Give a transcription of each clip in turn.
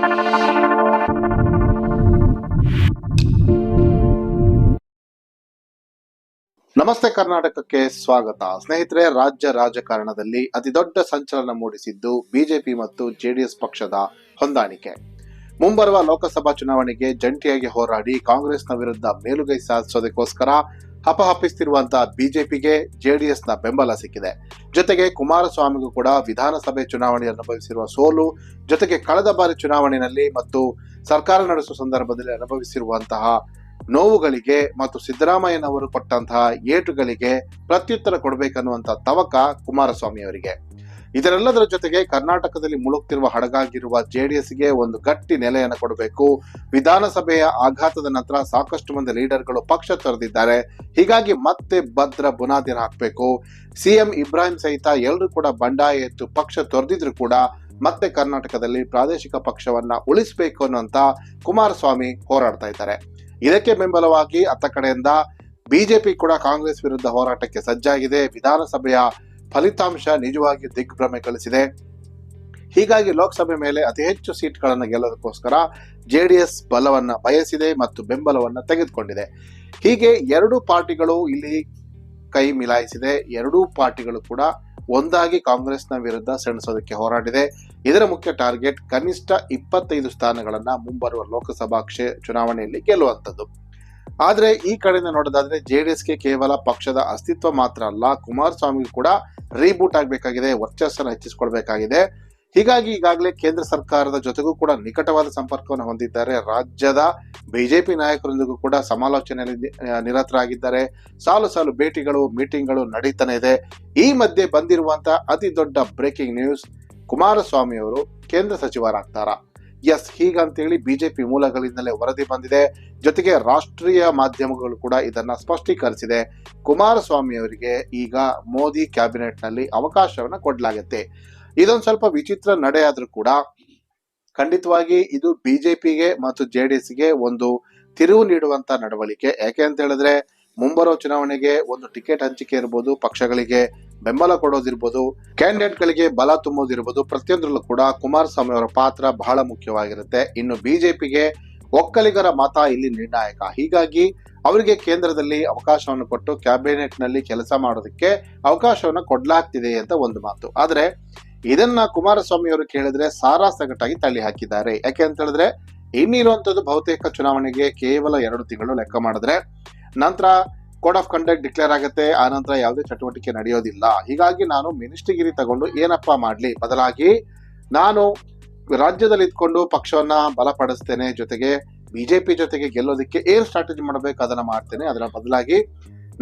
ನಮಸ್ತೆ ಕರ್ನಾಟಕಕ್ಕೆ ಸ್ವಾಗತ. ಸ್ನೇಹಿತರೆ, ರಾಜ್ಯ ರಾಜಕಾರಣದಲ್ಲಿ ಅತಿದೊಡ್ಡ ಸಂಚಲನ ಮೂಡಿಸಿದ್ದು ಬಿಜೆಪಿ ಮತ್ತು ಜೆಡಿಎಸ್ ಪಕ್ಷದ ಹೊಂದಾಣಿಕೆ. ಮುಂಬರುವ ಲೋಕಸಭಾ ಚುನಾವಣೆಗೆ ಜಂಟಿಯಾಗಿ ಹೋರಾಡಿ ಕಾಂಗ್ರೆಸ್ನ ವಿರುದ್ಧ ಮೇಲುಗೈ ಸಾಧಿಸೋದಕ್ಕೋಸ್ಕರ ಹಪಹಪಿಸ್ತಿರುವಂತಹ ಬಿಜೆಪಿಗೆ ಜೆಡಿಎಸ್ನ ಬೆಂಬಲ ಸಿಕ್ಕಿದೆ. ಜೊತೆಗೆ ಕುಮಾರಸ್ವಾಮಿಗೂ ಕೂಡ ವಿಧಾನಸಭೆ ಚುನಾವಣೆ ಅನುಭವಿಸಿರುವ ಸೋಲು, ಜೊತೆಗೆ ಕಳೆದ ಬಾರಿ ಚುನಾವಣೆಯಲ್ಲಿ ಮತ್ತು ಸರ್ಕಾರ ನಡೆಸುವ ಸಂದರ್ಭದಲ್ಲಿ ಅನುಭವಿಸಿರುವಂತಹ ನೋವುಗಳಿಗೆ ಮತ್ತು ಸಿದ್ದರಾಮಯ್ಯನವರು ಕೊಟ್ಟಂತಹ ಏಟುಗಳಿಗೆ ಪ್ರತ್ಯುತ್ತರ ಕೊಡಬೇಕನ್ನುವಂಥ ತವಕ ಕುಮಾರಸ್ವಾಮಿ ಅವರಿಗೆ ಇದರೆಲ್ಲದರ ಜೊತೆಗೆ ಕರ್ನಾಟಕದಲ್ಲಿ ಮುಳುಗ್ತಿರುವ ಹಡಗಾಗಿರುವ ಜೆಡಿಎಸ್ಗೆ ಒಂದು ಗಟ್ಟಿ ನೆಲೆಯನ್ನು ಕೊಡಬೇಕು. ವಿಧಾನಸಭೆಯ ಆಘಾತದ ನಂತರ ಸಾಕಷ್ಟು ಮಂದಿ ಲೀಡರ್ಗಳು ಪಕ್ಷ ತೊರೆದಿದ್ದಾರೆ. ಹೀಗಾಗಿ ಮತ್ತೆ ಭದ್ರ ಬುನಾದಿನ ಹಾಕಬೇಕು. ಸಿಎಂ ಇಬ್ರಾಹಿಂ ಸಹಿತ ಎಲ್ಲರೂ ಕೂಡ ಬಂಡಾಯ ಎತ್ತು ಪಕ್ಷ ತೊರೆದಿದ್ರು ಕೂಡ ಮತ್ತೆ ಕರ್ನಾಟಕದಲ್ಲಿ ಪ್ರಾದೇಶಿಕ ಪಕ್ಷವನ್ನ ಉಳಿಸಬೇಕು ಅನ್ನುವಂತ ಕುಮಾರಸ್ವಾಮಿ ಹೋರಾಡ್ತಾ ಇದ್ದಾರೆ. ಇದಕ್ಕೆ ಬೆಂಬಲವಾಗಿ ಅತ್ತ ಕಡೆಯಿಂದ ಬಿಜೆಪಿ ಕೂಡ ಕಾಂಗ್ರೆಸ್ ವಿರುದ್ಧ ಹೋರಾಟಕ್ಕೆ ಸಜ್ಜಾಗಿದೆ. ವಿಧಾನಸಭೆಯ ಫಲಿತಾಂಶ ನಿಜವಾಗಿ ದಿಗ್ಭ್ರಮೆ ಕಳಿಸಿದೆ ಹೀಗಾಗಿ ಲೋಕಸಭೆ ಮೇಲೆ ಅತಿ ಹೆಚ್ಚು ಸೀಟ್ಗಳನ್ನು ಗೆಲ್ಲೋದಕ್ಕೋಸ್ಕರ ಜೆ ಡಿ ಎಸ್ ಬಲವನ್ನ ಬಯಸಿದೆ ಮತ್ತು ಬೆಂಬಲವನ್ನ ತೆಗೆದುಕೊಂಡಿದೆ. ಹೀಗೆ ಎರಡು ಪಾರ್ಟಿಗಳು ಇಲ್ಲಿ ಕೈ ಮಿಲಾಯಿಸಿದೆ. ಎರಡೂ ಪಾರ್ಟಿಗಳು ಕೂಡ ಒಂದಾಗಿ ಕಾಂಗ್ರೆಸ್ನ ವಿರುದ್ಧ ಸೆಣಸೋದಕ್ಕೆ ಹೋರಾಡಿದೆ. ಇದರ ಮುಖ್ಯ ಟಾರ್ಗೆಟ್ ಕನಿಷ್ಠ ಇಪ್ಪತ್ತೈದು ಸ್ಥಾನಗಳನ್ನು ಮುಂಬರುವ ಲೋಕಸಭಾ ಚುನಾವಣೆಯಲ್ಲಿ ಗೆಲ್ಲುವಂಥದ್ದು. ಆದ್ರೆ ಈ ಕಡೆಯಿಂದ ನೋಡೋದಾದ್ರೆ ಎಸ್ಗೆ ಕೇವಲ ಪಕ್ಷದ ಅಸ್ತಿತ್ವ ಮಾತ್ರ ಅಲ್ಲ, ಕುಮಾರಸ್ವಾಮಿ ಕೂಡ ರೀಬೂಟ್ ಆಗಬೇಕಾಗಿದೆ, ವರ್ಚಸ್ಸನ್ನು ಹೆಚ್ಚಿಸಿಕೊಳ್ಬೇಕಾಗಿದೆ. ಹೀಗಾಗಿ ಈಗಾಗಲೇ ಕೇಂದ್ರ ಸರ್ಕಾರದ ಜೊತೆಗೂ ಕೂಡ ನಿಕಟವಾದ ಸಂಪರ್ಕವನ್ನು ಹೊಂದಿದ್ದಾರೆ. ರಾಜ್ಯದ ಬಿಜೆಪಿ ನಾಯಕರೊಂದಿಗೂ ಕೂಡ ಸಮಾಲೋಚನೆಯಲ್ಲಿ ನಿರತರಾಗಿದ್ದಾರೆ. ಸಾಲು ಸಾಲು ಭೇಟಿಗಳು, ಮೀಟಿಂಗ್ಗಳು ನಡೀತಾನೆ ಇದೆ. ಈ ಮಧ್ಯೆ ಬಂದಿರುವಂತಹ ಅತಿ ದೊಡ್ಡ ಬ್ರೇಕಿಂಗ್ ನ್ಯೂಸ್ ಕುಮಾರಸ್ವಾಮಿ ಅವರು ಕೇಂದ್ರ ಸಚಿವರಾಗ್ತಾರ? ಎಸ್, ಹೀಗಂತೇಳಿ ಬಿಜೆಪಿ ಮೂಲಗಳಿಂದಲೇ ವರದಿ ಬಂದಿದೆ. ಜೊತೆಗೆ ರಾಷ್ಟ್ರೀಯ ಮಾಧ್ಯಮಗಳು ಕೂಡ ಇದನ್ನ ಸ್ಪಷ್ಟೀಕರಿಸಿದೆ. ಕುಮಾರಸ್ವಾಮಿ ಅವರಿಗೆ ಈಗ ಮೋದಿ ಕ್ಯಾಬಿನೆಟ್ನಲ್ಲಿ ಅವಕಾಶವನ್ನು ಕೊಡಲಾಗುತ್ತೆ. ಇದೊಂದು ಸ್ವಲ್ಪ ವಿಚಿತ್ರ ನಡೆ ಆದರೂ ಕೂಡ ಖಂಡಿತವಾಗಿ ಇದು ಬಿಜೆಪಿಗೆ ಮತ್ತು ಜೆ ಡಿ ಎಸ್ಗೆ ಒಂದು ತಿರುವು ನೀಡುವಂತ ನಡವಳಿಕೆ. ಯಾಕೆ ಅಂತ ಹೇಳಿದ್ರೆ ಮುಂಬರುವ ಚುನಾವಣೆಗೆ ಒಂದು ಟಿಕೆಟ್ ಹಂಚಿಕೆ ಇರ್ಬೋದು, ಪಕ್ಷಗಳಿಗೆ ಬೆಂಬಲ ಕೊಡೋದಿರ್ಬೋದು ಕ್ಯಾಂಡಿಡೇಟ್ ಗಳಿಗೆ ಬಲ ತುಂಬೋದಿರ್ಬೋದು, ಪ್ರತಿಯೊಂದರಲ್ಲೂ ಕೂಡ ಕುಮಾರಸ್ವಾಮಿ ಅವರ ಪಾತ್ರ ಬಹಳ ಮುಖ್ಯವಾಗಿರುತ್ತೆ. ಇನ್ನು ಬಿಜೆಪಿಗೆ ಒಕ್ಕಲಿಗರ ಮತ ಇಲ್ಲಿ ನಿರ್ಣಾಯಕ. ಹೀಗಾಗಿ ಅವರಿಗೆ ಕೇಂದ್ರದಲ್ಲಿ ಅವಕಾಶವನ್ನು ಕೊಟ್ಟು ಕ್ಯಾಬಿನೆಟ್ನಲ್ಲಿ ಕೆಲಸ ಮಾಡೋದಕ್ಕೆ ಅವಕಾಶವನ್ನು ಕೊಡ್ಲಾಗ್ತಿದೆ ಅಂತ ಒಂದು ಮಾತು. ಆದರೆ ಇದನ್ನ ಕುಮಾರಸ್ವಾಮಿ ಅವರು ಕೇಳಿದ್ರೆ ಸಾರಾ ಸಗಟಾಗಿ ತಳ್ಳಿ ಹಾಕಿದ್ದಾರೆ. ಯಾಕೆ ಅಂತ ಹೇಳಿದ್ರೆ ಇನ್ನಿರುವಂತದ್ದು ಬಹುತೇಕ ಚುನಾವಣೆಗೆ ಕೇವಲ ಎರಡು ತಿಂಗಳು ಲೆಕ್ಕ ಮಾಡಿದ್ರೆ ನಂತರ ಕೋಡ್ ಆಫ್ ಕಂಡಕ್ಟ್ ಡಿಕ್ಲೇರ್ ಆಗುತ್ತೆ, ಆ ಯಾವುದೇ ಚಟುವಟಿಕೆ ನಡೆಯೋದಿಲ್ಲ. ಹೀಗಾಗಿ ನಾನು ಮಿನಿಸ್ಟ್ರಿಗಿರಿ ತಗೊಂಡು ಏನಪ್ಪಾ ಮಾಡಲಿ? ಬದಲಾಗಿ ನಾನು ರಾಜ್ಯದಲ್ಲಿ ಇದ್ಕೊಂಡು ಪಕ್ಷವನ್ನ ಬಲಪಡಿಸ್ತೇನೆ ಜೊತೆಗೆ ಬಿಜೆಪಿ ಜೊತೆಗೆ ಗೆಲ್ಲೋದಕ್ಕೆ ಏನ್ ಸ್ಟ್ರಾಟಜಿ ಮಾಡಬೇಕು ಅದನ್ನ ಮಾಡ್ತೇನೆ. ಅದರ ಬದಲಾಗಿ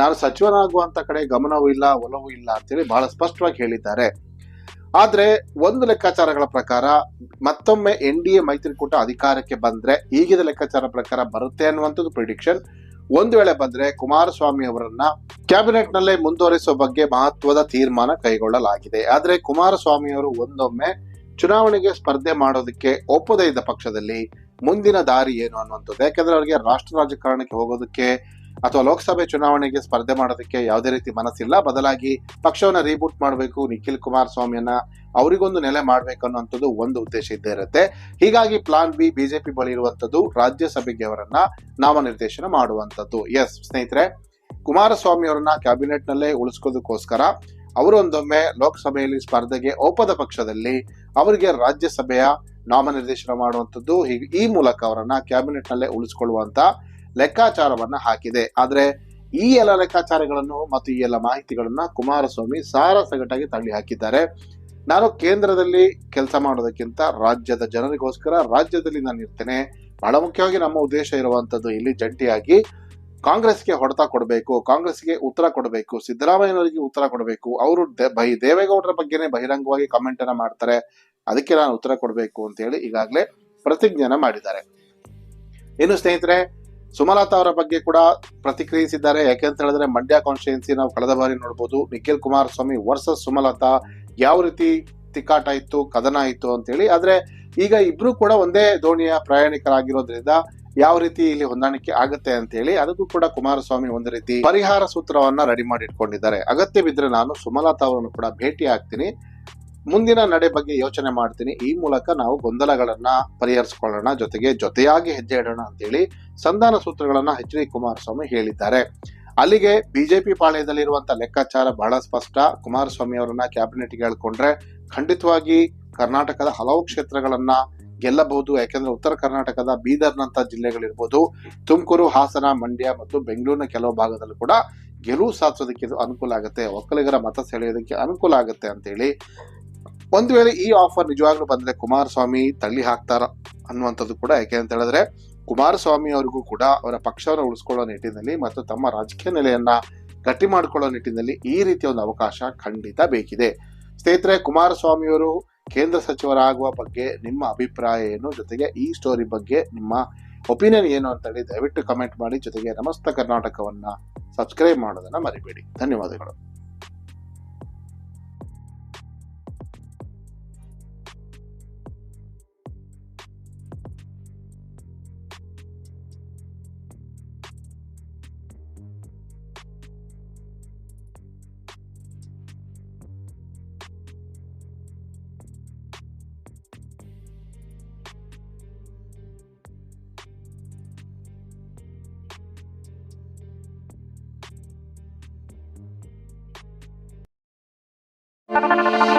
ನಾನು ಸಚಿವನಾಗುವಂತ ಕಡೆ ಗಮನವೂ ಇಲ್ಲ, ಒಲವೂ ಇಲ್ಲ ಅಂತೇಳಿ ಬಹಳ ಸ್ಪಷ್ಟವಾಗಿ ಹೇಳಿದ್ದಾರೆ. ಆದ್ರೆ ಒಂದು ಲೆಕ್ಕಾಚಾರಗಳ ಪ್ರಕಾರ ಮತ್ತೊಮ್ಮೆ ಎನ್ ಡಿ ಎ ಮೈತ್ರಿಕೂಟ ಅಧಿಕಾರಕ್ಕೆ ಬಂದ್ರೆ ಈಗಿನ ಲೆಕ್ಕಾಚಾರ ಪ್ರಕಾರ ಬರುತ್ತೆ ಅನ್ನುವಂಥದ್ದು ಪ್ರಿಡಿಕ್ಷನ್ ಒಂದು ವೇಳೆ ಬಂದ್ರೆ ಕುಮಾರಸ್ವಾಮಿ ಅವರನ್ನ ಕ್ಯಾಬಿನೆಟ್ ನಲ್ಲೇ ಮುಂದುವರಿಸುವ ಬಗ್ಗೆ ಮಹತ್ವದ ತೀರ್ಮಾನ ಕೈಗೊಳ್ಳಲಾಗಿದೆ. ಆದ್ರೆ ಕುಮಾರಸ್ವಾಮಿ ಅವರು ಒಂದೊಮ್ಮೆ ಚುನಾವಣೆಗೆ ಸ್ಪರ್ಧೆ ಮಾಡೋದಕ್ಕೆ ಒಪ್ಪದೇ ಪಕ್ಷದಲ್ಲಿ ಮುಂದಿನ ದಾರಿ ಏನು ಅನ್ನುವಂಥದ್ದು. ಯಾಕಂದ್ರೆ ಅವರಿಗೆ ರಾಷ್ಟ್ರ ರಾಜಕಾರಣಕ್ಕೆ ಹೋಗೋದಕ್ಕೆ ಅಥವಾ ಲೋಕಸಭೆ ಚುನಾವಣೆಗೆ ಸ್ಪರ್ಧೆ ಮಾಡೋದಕ್ಕೆ ಯಾವುದೇ ರೀತಿ ಮನಸ್ಸಿಲ್ಲ. ಬದಲಾಗಿ ಪಕ್ಷವನ್ನ ರೀಬೂಟ್ ಮಾಡಬೇಕು, ನಿಖಿಲ್ ಕುಮಾರಸ್ವಾಮಿಯನ್ನ ಅವರಿಗೊಂದು ನೆಲೆ ಮಾಡಬೇಕು ಅನ್ನುವಂಥದ್ದು ಒಂದು ಉದ್ದೇಶ ಇದ್ದೇ ಇರುತ್ತೆ. ಹೀಗಾಗಿ ಪ್ಲಾನ್ ಬಿ ಬಿಜೆಪಿ ಬಳಿ ಇರುವಂಥದ್ದು ರಾಜ್ಯಸಭೆಗೆ ಅವರನ್ನ ನಾಮನಿರ್ದೇಶನ ಮಾಡುವಂಥದ್ದು. ಎಸ್ ಸ್ನೇಹಿತರೆ ಕುಮಾರಸ್ವಾಮಿ ಅವರನ್ನ ಕ್ಯಾಬಿನೆಟ್ ನಲ್ಲೇ ಉಳಿಸ್ಕೋದಕ್ಕೋಸ್ಕರ ಅವರೊಂದೊಮ್ಮೆ ಲೋಕಸಭೆಯಲ್ಲಿ ಸ್ಪರ್ಧೆಗೆ ಒಪ್ಪದ ಪಕ್ಷದಲ್ಲಿ ಅವರಿಗೆ ರಾಜ್ಯಸಭೆಯ ನಾಮನಿರ್ದೇಶನ ಮಾಡುವಂಥದ್ದು. ಈ ಮೂಲಕ ಅವರನ್ನ ಕ್ಯಾಬಿನೆಟ್ ನಲ್ಲೇ ಉಳಿಸ್ಕೊಳ್ಳುವಂತ ಲೆಕ್ಕಾಚಾರವನ್ನ ಹಾಕಿದೆ. ಆದ್ರೆ ಈ ಎಲ್ಲ ಲೆಕ್ಕಾಚಾರಗಳನ್ನು ಮತ್ತು ಈ ಎಲ್ಲ ಮಾಹಿತಿಗಳನ್ನ ಕುಮಾರಸ್ವಾಮಿ ಸಾರ ಸಗಟಾಗಿ ತಳ್ಳಿ ಹಾಕಿದ್ದಾರೆ. ನಾನು ಕೇಂದ್ರದಲ್ಲಿ ಕೆಲಸ ಮಾಡೋದಕ್ಕಿಂತ ರಾಜ್ಯದ ಜನರಿಗೋಸ್ಕರ ರಾಜ್ಯದಲ್ಲಿ ನಾನು ಇರ್ತೇನೆ. ಬಹಳ ಮುಖ್ಯವಾಗಿ ನಮ್ಮ ಉದ್ದೇಶ ಇರುವಂತದ್ದು ಇಲ್ಲಿ ಜಂಟಿಯಾಗಿ ಕಾಂಗ್ರೆಸ್ಗೆ ಹೊಡೆತ ಕೊಡಬೇಕು, ಕಾಂಗ್ರೆಸ್ಗೆ ಉತ್ತರ ಕೊಡಬೇಕು, ಸಿದ್ದರಾಮಯ್ಯನವರಿಗೆ ಉತ್ತರ ಕೊಡಬೇಕು. ಅವರು ಬೈ, ದೇವೇಗೌಡರ ಬಗ್ಗೆನೇ ಬಹಿರಂಗವಾಗಿ ಕಮೆಂಟ್ ಅನ್ನ ಮಾಡ್ತಾರೆ. ಅದಕ್ಕೆ ನಾನು ಉತ್ತರ ಕೊಡಬೇಕು ಅಂತ ಹೇಳಿ ಈಗಾಗಲೇ ಪ್ರತಿಜ್ಞೆನ ಮಾಡಿದ್ದಾರೆ. ಇನ್ನು ಸ್ನೇಹಿತರೆ ಸುಮಲತಾ ಅವರ ಬಗ್ಗೆ ಕೂಡ ಪ್ರತಿಕ್ರಿಯಿಸಿದ್ದಾರೆ. ಯಾಕೆಂತ ಹೇಳಿದ್ರೆ ಮಂಡ್ಯ ಕಾನ್ಸ್ಟಿಟ್ಯೂನ್ಸಿ ನಾವು ಕಳೆದ ಬಾರಿ ನೋಡಬಹುದು ನಿಖಿಲ್ ಕುಮಾರಸ್ವಾಮಿ ವರ್ಸಸ್ ಸುಮಲತಾ ಯಾವ ರೀತಿ ತಿಕ್ಕಾಟ ಇತ್ತು, ಕದನ ಇತ್ತು ಅಂತೇಳಿ ಆದ್ರೆ ಈಗ ಇಬ್ರು ಕೂಡ ಒಂದೇ ದೋಣಿಯ ಪ್ರಯಾಣಿಕರಾಗಿರೋದ್ರಿಂದ ಯಾವ ರೀತಿ ಇಲ್ಲಿ ಹೊಂದಾಣಿಕೆ ಆಗುತ್ತೆ ಅಂತ ಹೇಳಿ, ಅದಕ್ಕೂ ಕೂಡ ಕುಮಾರಸ್ವಾಮಿ ಒಂದು ರೀತಿ ಪರಿಹಾರ ಸೂತ್ರವನ್ನ ರೆಡಿ ಮಾಡಿ ಇಟ್ಕೊಂಡಿದ್ದಾರೆ ಅಗತ್ಯ ಬಿದ್ರೆ ನಾನು ಸುಮಲತಾ ಅವರನ್ನು ಕೂಡ ಭೇಟಿ ಆಗ್ತೀನಿ ಮುಂದಿನ ನಡೆ ಬಗ್ಗೆ ಯೋಚನೆ ಮಾಡ್ತೀನಿ. ಈ ಮೂಲಕ ನಾವು ಗೊಂದಲಗಳನ್ನ ಪರಿಹರಿಸಿಕೊಳ್ಳೋಣ. ಜೊತೆಗೆ ಜೊತೆಯಾಗಿ ಹೆಜ್ಜೆ ಇಡೋಣ ಅಂತೇಳಿ ಸಂಧಾನ ಸೂತ್ರಗಳನ್ನ ಎಚ್ ಡಿ ಕುಮಾರಸ್ವಾಮಿ ಹೇಳಿದ್ದಾರೆ. ಅಲ್ಲಿಗೆ ಬಿಜೆಪಿ ಪಾಳ್ಯದಲ್ಲಿರುವಂತಹ ಲೆಕ್ಕಾಚಾರ ಬಹಳ ಸ್ಪಷ್ಟ. ಕುಮಾರಸ್ವಾಮಿ ಅವರನ್ನ ಕ್ಯಾಬಿನೆಟ್ಗೆ ಹೇಳ್ಕೊಂಡ್ರೆ ಖಂಡಿತವಾಗಿ ಕರ್ನಾಟಕದ ಹಲವು ಕ್ಷೇತ್ರಗಳನ್ನ ಗೆಲ್ಲಬಹುದು. ಯಾಕೆಂದ್ರೆ ಉತ್ತರ ಕರ್ನಾಟಕದ ಬೀದರ್ನಂತ ಜಿಲ್ಲೆಗಳಿರ್ಬೋದು, ತುಮಕೂರು, ಹಾಸನ, ಮಂಡ್ಯ ಮತ್ತು ಬೆಂಗಳೂರಿನ ಕೆಲವು ಭಾಗದಲ್ಲೂ ಕೂಡ ಗೆಲುವು ಸಾಧಿಸೋದಕ್ಕೆ ಅನುಕೂಲ ಆಗುತ್ತೆ. ಒಕ್ಕಲಿಗರ ಮತ ಸೆಳೆಯೋದಕ್ಕೆ ಅನುಕೂಲ ಆಗುತ್ತೆ ಅಂತೇಳಿ ಒಂದು ವೇಳೆ ಈ ಆಫರ್ ನಿಜವಾಗ್ಲೂ ಬಂದ್ರೆ ಕುಮಾರಸ್ವಾಮಿ ತಳ್ಳಿ ಹಾಕ್ತಾರ ಅನ್ನುವಂಥದ್ದು ಕೂಡ ಯಾಕೆ ಅಂತ ಹೇಳಿದ್ರೆ, ಕುಮಾರಸ್ವಾಮಿ ಅವರಿಗೂ ಕೂಡ ಅವರ ಪಕ್ಷವನ್ನು ಉಳಿಸ್ಕೊಳ್ಳೋ ನಿಟ್ಟಿನಲ್ಲಿ ಮತ್ತು ತಮ್ಮ ರಾಜಕೀಯ ನೆಲೆಯನ್ನ ಗಟ್ಟಿ ಮಾಡಿಕೊಳ್ಳೋ ನಿಟ್ಟಿನಲ್ಲಿ ಈ ರೀತಿಯ ಒಂದು ಅವಕಾಶ ಖಂಡಿತ ಬೇಕಿದೆ. ಸ್ನೇಹಿತರೆ ಕುಮಾರಸ್ವಾಮಿಯವರು ಕೇಂದ್ರ ಸಚಿವರಾಗುವ ಬಗ್ಗೆ ನಿಮ್ಮ ಅಭಿಪ್ರಾಯ ಏನು? ಜೊತೆಗೆ ಈ ಸ್ಟೋರಿ ಬಗ್ಗೆ ನಿಮ್ಮ ಒಪಿನಿಯನ್ ಏನು ಅಂತ ಹೇಳಿ ದಯವಿಟ್ಟು ಕಮೆಂಟ್ ಮಾಡಿ. ಜೊತೆಗೆ ನಮಸ್ತ ಕರ್ನಾಟಕವನ್ನ ಸಬ್ಸ್ಕ್ರೈಬ್ ಮಾಡೋದನ್ನ ಮರಿಬೇಡಿ. ಧನ್ಯವಾದಗಳು. Música